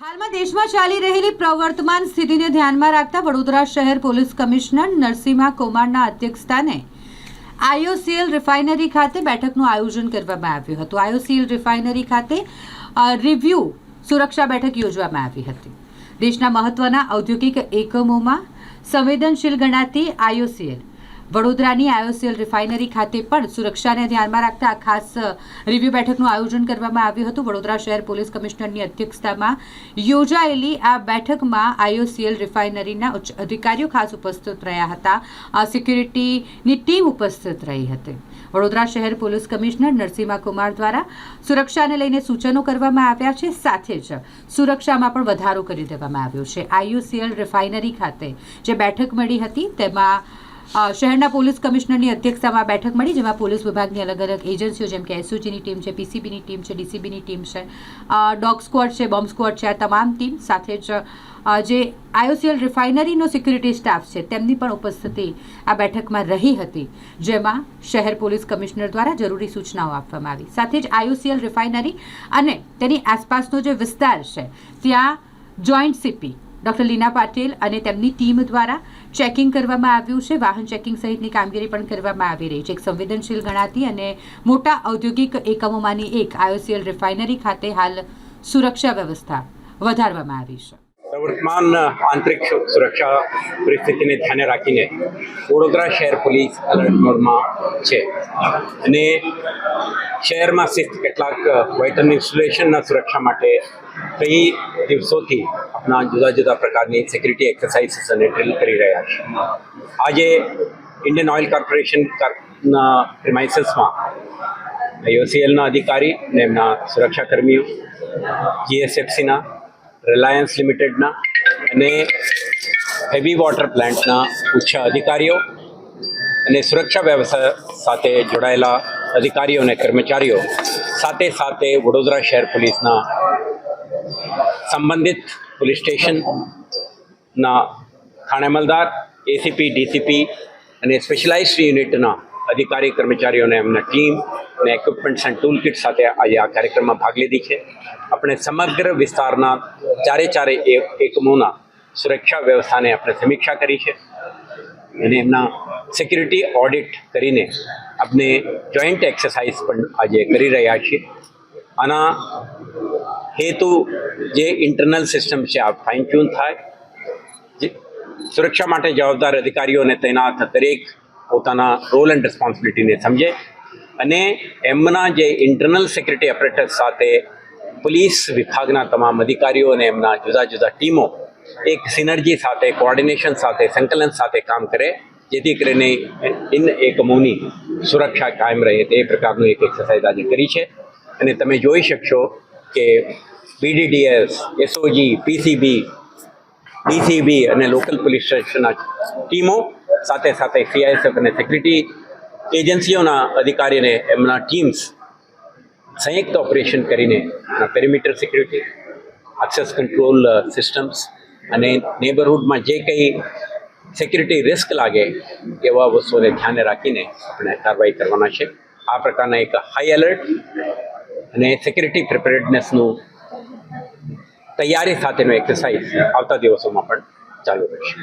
હાલમાં દેશમાં ચાલી રહેલી પ્રવર્તમાન સ્થિતિને ધ્યાનમાં રાખતા વડોદરા શહેર પોલીસ કમિશનર નરસિંહા કુમારના અધ્યક્ષસ્થાને આઈઓસીએલ રિફાઇનરી ખાતે બેઠકનું આયોજન કરવામાં આવ્યું હતું. આઈઓસીએલ રિફાઇનરી ખાતે રિવ્યૂ સુરક્ષા બેઠક યોજવામાં આવી હતી. દેશના મહત્વના ઔદ્યોગિક એકમોમાં સંવેદનશીલ ગણાતી આઈઓસીએલ વડોદરાની આઈઓસીએલ રિફાઇનરી ખાતે પણ સુરક્ષાને ધ્યાનમાં રાખતા આ ખાસ રિવ્યુ બેઠકનું આયોજન કરવામાં આવ્યું હતું. વડોદરા શહેર પોલીસ કમિશનરની અધ્યક્ષતામાં યોજાયેલી આ બેઠકમાં આઈઓસીએલ રિફાઇનરીના ઉચ્ચ અધિકારીઓ ખાસ ઉપસ્થિત રહ્યા હતા. આ સિક્યુરિટીની ટીમ ઉપસ્થિત રહી હતી. વડોદરા શહેર પોલીસ કમિશનર નરસિંહા કુમાર દ્વારા સુરક્ષાને લઈને સૂચનો કરવામાં આવ્યા છે. સાથે જ સુરક્ષામાં પણ વધારો કરી દેવામાં આવ્યો છે. આઈયુસીએલ રિફાઇનરી ખાતે જે બેઠક મળી હતી, તેમાં શહેરના પોલીસ કમિશનરની અધ્યક્ષતામાં બેઠક મળી, જેમાં પોલીસ વિભાગની અલગ અલગ એજન્સીઓ જેમ કે એસઓજીની ટીમ છે, પીસીબીની ટીમ છે, ડીસીબીની ટીમ છે ડોગ સ્ક્વોડ છે, બોમ્બ સ્ક્વોડ છે, આ તમામ ટીમ સાથે જ જે આઈઓસીએલ રિફાઇનરીનો સિક્યુરિટી સ્ટાફ છે, તેમની પણ ઉપસ્થિતિ આ બેઠકમાં રહી હતી, જેમાં શહેર પોલીસ કમિશનર દ્વારા જરૂરી સૂચનાઓ આપવામાં આવી. સાથે જ આઈઓસીએલ રિફાઇનરી અને તેની આસપાસનો જે વિસ્તાર છે, ત્યાં joint CP doctor Leena Patil અને તેમની ટીમ દ્વારા ચેકિંગ કરવામાં આવ્યું છે. વાહન ચેકિંગ સહિતની કામગીરી પણ કરવામાં આવી રહી છે. એક સંવેદનશીલ ગણાતી અને મોટા ઔદ્યોગિક એકમોમાંની એક આઈઓસીએલ રિફાઇનરી ખાતે હાલ સુરક્ષા વ્યવસ્થા વધારવામાં આવી છે. વર્તમાન આંતરિક સુરક્ષા પરિસ્થિતિને ધ્યાને રાખીને વડોદરા શહેર પોલીસ એલર્ટ મોડમાં છે. અને શહેરમાં સ્થિત કેટલાક વાઇટલ ઇન્સ્ટોલેશનના સુરક્ષા માટે કઈ દિવસોથી આપણા જુદા જુદા પ્રકારની સિક્યુરિટી એક્સરસાઇઝીસ અને ડ્રિલ કરી રહ્યા છે. આજે ઇન્ડિયન ઓઇલ કોર્પોરેશન ના પ્રિમાઇસીસમાં આઈઓસીએલના અધિકારી અને એમના સુરક્ષાકર્મીઓ જીએસએફસીના રિલાયન્સ લિમિટેડના અને હેવી વોટર પ્લાન્ટના ઉચ્ચ અધિકારીઓ અને સુરક્ષા વ્યવસાય સાથે જોડાયેલા અધિકારીઓ અને કર્મચારીઓ સાથે સાથે વડોદરા શહેર પોલીસના સંબંધિત પોલીસ સ્ટેશનના થાણામલદાર એસીપી ડીસીપી અને સ્પેશિયલાઇઝ્ડ યુનિટના અધિકારી કર્મચારીઓને એમના ટીમ અને ઇક્વિપમેન્ટ્સ એન્ડ ટૂલ કિટ સાથે આજે આ કાર્યક્રમમાં ભાગ લીધી છે. આપણે સમગ્ર વિસ્તારના ચારે ચારે એકમોના સુરક્ષા વ્યવસ્થાને આપણે સમીક્ષા કરી છે અને એમના સિક્યુરિટી ઓડિટ કરીને આપણે જોઈન્ટ એક્સરસાઇઝ પણ આજે કરી રહ્યા છીએ. આના હેતુ જે ઇન્ટરનલ સિસ્ટમ છે, આ ફાઇન ટ્યુન થાય. જે સુરક્ષા માટે જવાબદાર અધિકારીઓને તૈનાત દરેક પોતાના રોલ એન્ડ રિસ્પોન્સિબિલિટીને સમજે અને એમના જે ઇન્ટરનલ સિક્યુરિટી ઓપરેટર્સ સાથે પોલીસ વિભાગના તમામ અધિકારીઓ અને એમના જુદા જુદા ટીમો એક સિનર્જી સાથે કોઓર્ડિનેશન સાથે, સંકલન સાથે કામ કરે, જેથી કરીને ઇન એકમોની સુરક્ષા કાયમ રહે. તે પ્રકારનું એક એક્સરસાઇઝ આજે કરી છે. અને તમે જોઈ શકશો કે બીડીડીએસ એસઓજી પીસીબી ડીસીબી અને લોકલ પોલીસ સ્ટેશનના ટીમો સાથે સાથે સીઆઈએસએફ અને સિક્યુરિટી એજન્સીઓના અધિકારીને એમના ટીમ્સ સંયુક્ત ઓપરેશન કરીને perimeter security access control systems અને નેબરહુડમાં જે કંઈ સિક્યુરિટી રિસ્ક લાગે એવા વસ્તુઓને ધ્યાને રાખીને આપણે કાર્યવાહી કરવાના છે. આ પ્રકારના એક હાઈ એલર્ટ અને સિક્યુરિટી પ્રિપેરેડનેસનું તૈયારી સાથેનો એક્સરસાઇઝ આવતા દિવસોમાં પણ ચાલુ રહેશે.